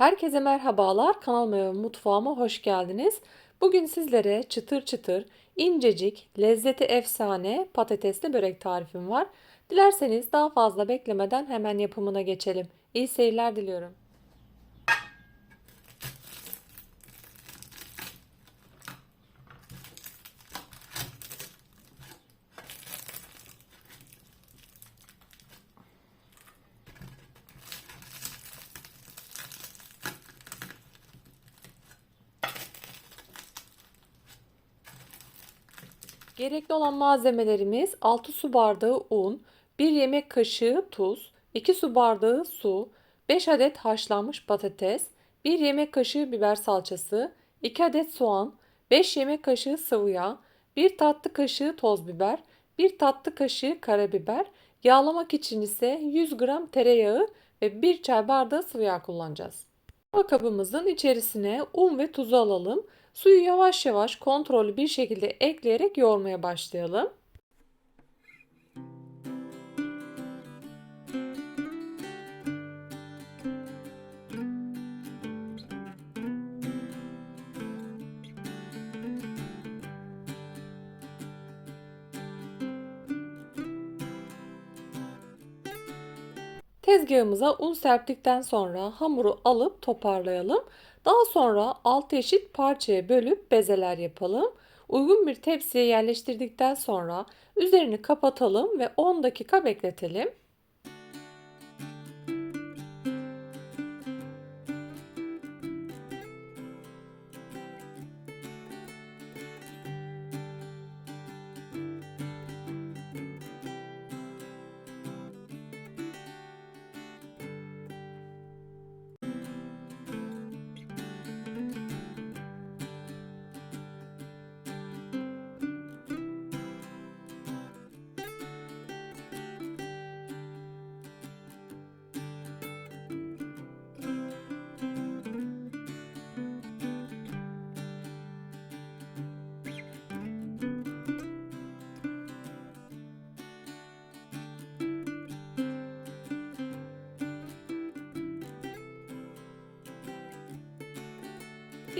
Herkese merhabalar. Kanalıma ve mutfağıma hoş geldiniz. Bugün sizlere çıtır çıtır, incecik, lezzeti efsane patatesli börek tarifim var. Dilerseniz daha fazla beklemeden hemen yapımına geçelim. İyi seyirler diliyorum. Gerekli olan malzemelerimiz 6 su bardağı un, 1 yemek kaşığı tuz, 2 su bardağı su, 5 adet haşlanmış patates, 1 yemek kaşığı biber salçası, 2 adet soğan, 5 yemek kaşığı sıvı yağ, 1 tatlı kaşığı toz biber, 1 tatlı kaşığı karabiber, yağlamak için ise 100 gram tereyağı ve 1 çay bardağı sıvı yağ kullanacağız. Tava kabımızın içerisine un ve tuzu alalım. Suyu yavaş yavaş kontrollü bir şekilde ekleyerek yoğurmaya başlayalım. Tezgahımıza un serptikten sonra hamuru alıp toparlayalım. Daha sonra 6 eşit parçaya bölüp bezeler yapalım. Uygun bir tepsiye yerleştirdikten sonra üzerini kapatalım ve 10 dakika bekletelim.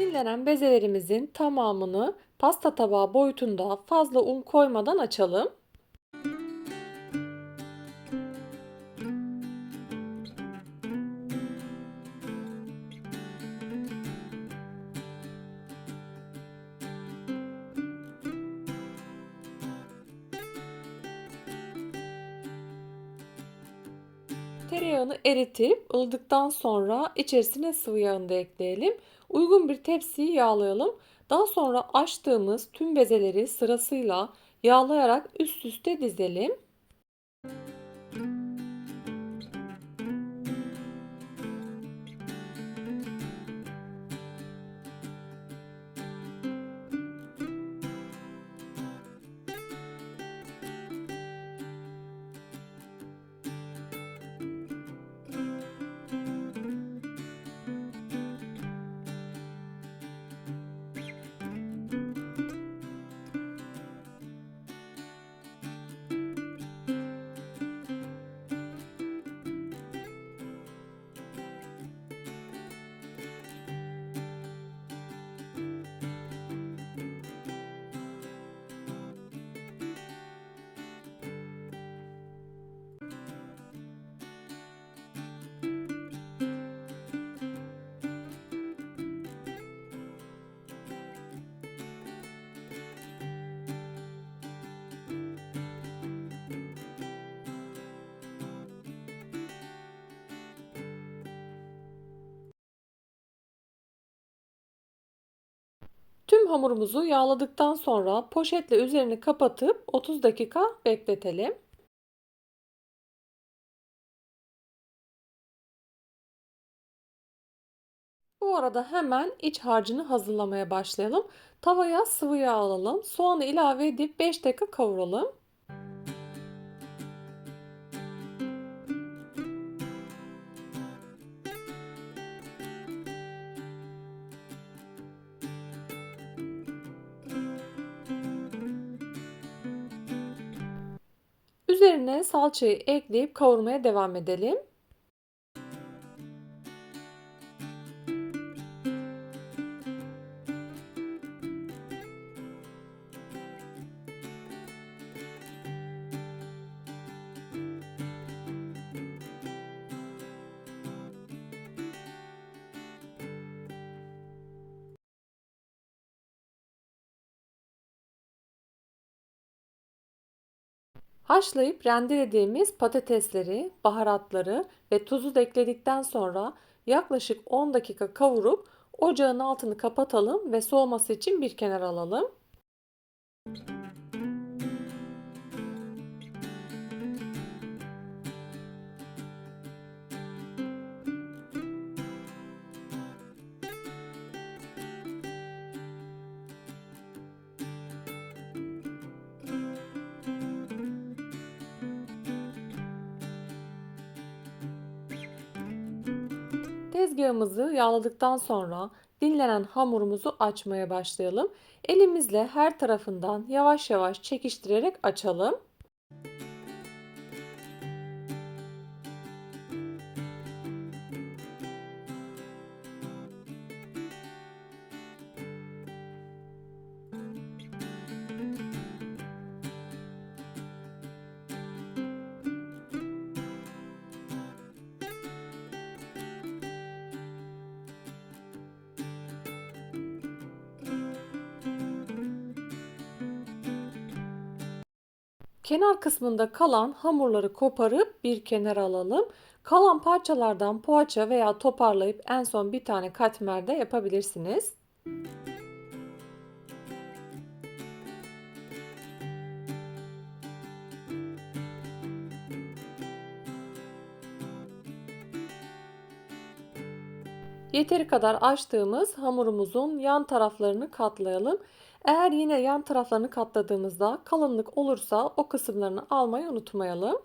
Dinlenen bezelerimizin tamamını pasta tabağı boyutunda fazla un koymadan açalım. Tereyağını eritip ılıdıktan sonra içerisine sıvı yağını da ekleyelim. Uygun bir tepsiyi yağlayalım. Daha sonra açtığımız tüm bezeleri sırasıyla yağlayarak üst üste dizelim. Hamurumuzu yağladıktan sonra poşetle üzerini kapatıp 30 dakika bekletelim. Bu arada hemen iç harcını hazırlamaya başlayalım. Tavaya sıvı yağ alalım. Soğanı ilave edip 5 dakika kavuralım. Üzerine salçayı ekleyip kavurmaya devam edelim. Haşlayıp rendelediğimiz patatesleri, baharatları ve tuzu ekledikten sonra yaklaşık 10 dakika kavurup ocağın altını kapatalım ve soğuması için bir kenara alalım. Tezgahımızı yağladıktan sonra dinlenen hamurumuzu açmaya başlayalım. Elimizle her tarafından yavaş yavaş çekiştirerek açalım. Kenar kısmında kalan hamurları koparıp bir kenara alalım. Kalan parçalardan poğaça veya toparlayıp en son bir tane katmer de yapabilirsiniz. Yeteri kadar açtığımız hamurumuzun yan taraflarını katlayalım. Eğer yine yan taraflarını katladığımızda kalınlık olursa o kısımlarını almayı unutmayalım.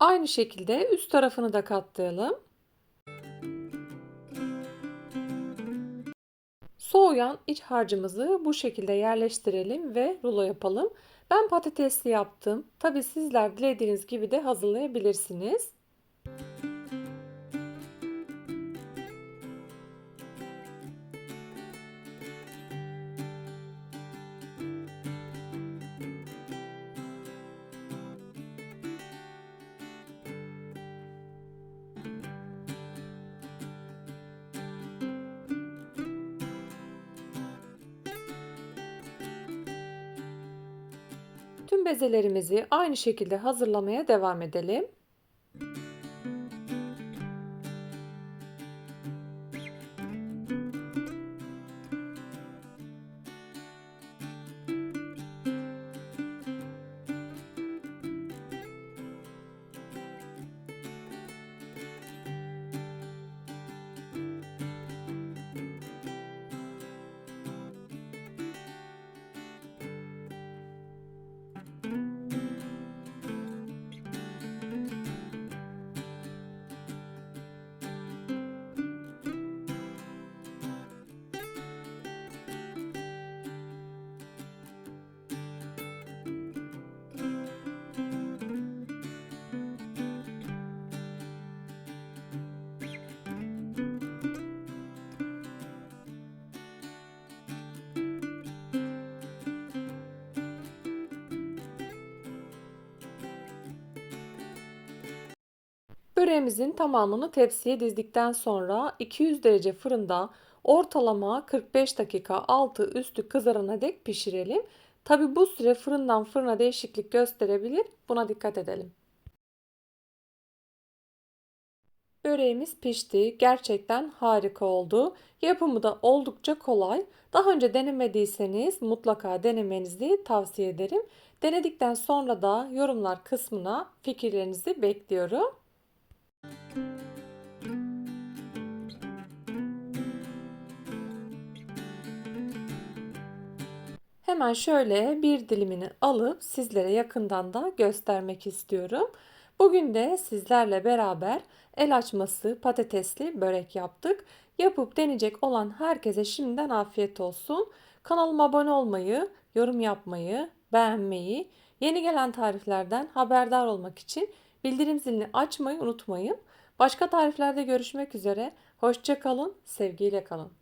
Aynı şekilde üst tarafını da katlayalım. Soğuyan iç harcımızı bu şekilde yerleştirelim ve rulo yapalım. Ben patatesli yaptım. Tabi sizler dilediğiniz gibi de hazırlayabilirsiniz. Tüm bezelerimizi aynı şekilde hazırlamaya devam edelim. Böreğimizin tamamını tepsiye dizdikten sonra 200 derece fırında ortalama 45 dakika altı üstü kızarana dek pişirelim. Tabi bu süre fırından fırına değişiklik gösterebilir. Buna dikkat edelim. Böreğimiz pişti. Gerçekten harika oldu. Yapımı da oldukça kolay. Daha önce denemediyseniz mutlaka denemenizi tavsiye ederim. Denedikten sonra da yorumlar kısmına fikirlerinizi bekliyorum. Hemen şöyle bir dilimini alıp sizlere yakından da göstermek istiyorum. Bugün de sizlerle beraber el açması patatesli börek yaptık. Yapıp deneyecek olan herkese şimdiden afiyet olsun. Kanalıma abone olmayı, yorum yapmayı, beğenmeyi, yeni gelen tariflerden haberdar olmak için bildirim zilini açmayı unutmayın. Başka tariflerde görüşmek üzere. Hoşça kalın, sevgiyle kalın.